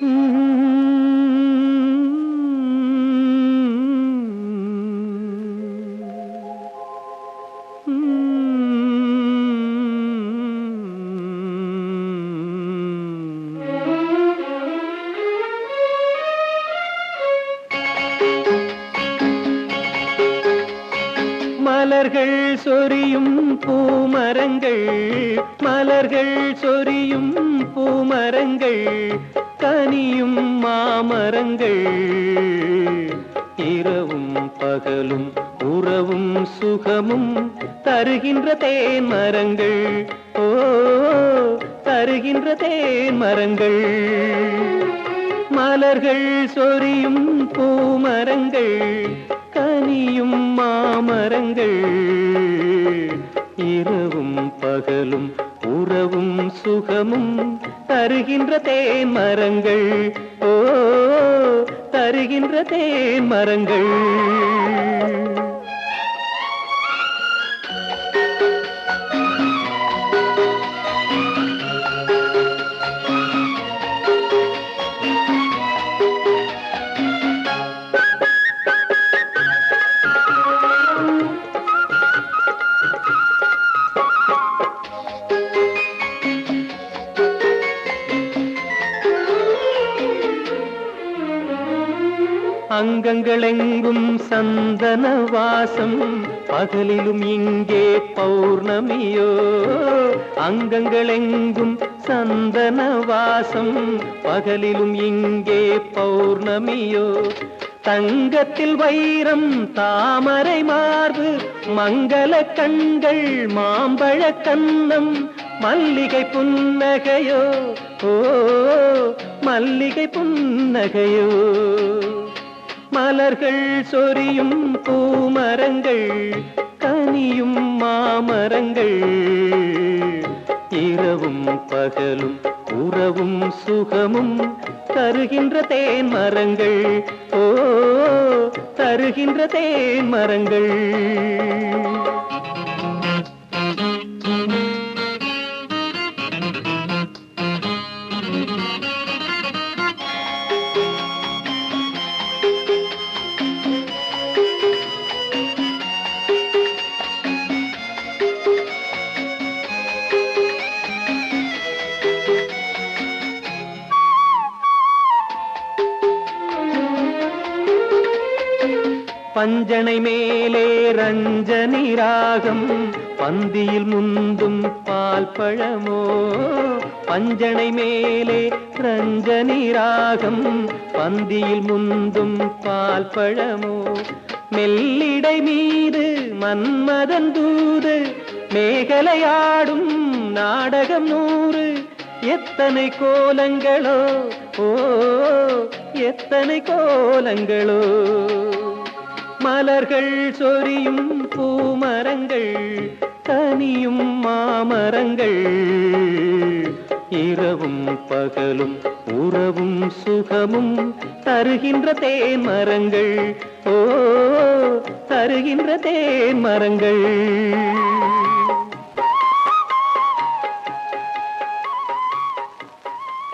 Mm-hmm. மலர்கள் சொரியும் பூமரங்கள் மலர்கள் சொரியும் பூமரங்கள் கனியும் மாமரங்கள். இரவும் பகலும் உறவும் சுகமும் தருகின்ற தேன் மரங்கள் ஓ தருகின்ற தேன் மரங்கள் மலர்கள் சொரியும் பூமரங்கள் கனியும் மாமரங்கள் இரவும் பகலும் உறவும் சுகமும் தருகின்ற தேன் மரங்கள் ஓ தருகின்ற தேன் மரங்கள் அங்கங்களெங்கும் சந்தன வாசம் பகலிலும் இங்கே பௌர்ணமியோ. அங்கங்களெங்கும் சந்தன வாசம் பகலிலும் இங்கே பௌர்ணமியோ. தங்கத்தில் வைரம் தாமரை மார்பு மங்கள கண்கள் மாம்பழ கண்ணம் மல்லிகை புன்னகையோ. ஓ மல்லிகை புன்னகையோ. மலர்கள் சொரியும் பூமரங்கள் கனியும் மாமரங்கள். இரவும் பகலும் உறவும் சுகமும் தருகின்ற தேன் மரங்கள் ஓ தருகின்ற தேன் மரங்கள் பஞ்சனை மேலே ரஞ்சனி ராகம். பந்தியில் முந்தும் பால் பழமோ? பஞ்சனை மேலே ரஞ்சனி ராகம். பந்தியில் முந்தும் பால் பழமோ? மெல்லிடை மீது மன்மதன் தூது. மேகலையாடும் நாடகம் நூறு. எத்தனை கோலங்களோ? ஓ எத்தனை கோலங்களோ? மலர்கள் சொரியும் பூமரங்கள் தனியும் மாமரங்கள். இரவும் பகலும் உறவும் சுகமும் தருகின்ற தேன் மரங்கள் ஓ தருகின்ற தேன் மரங்கள்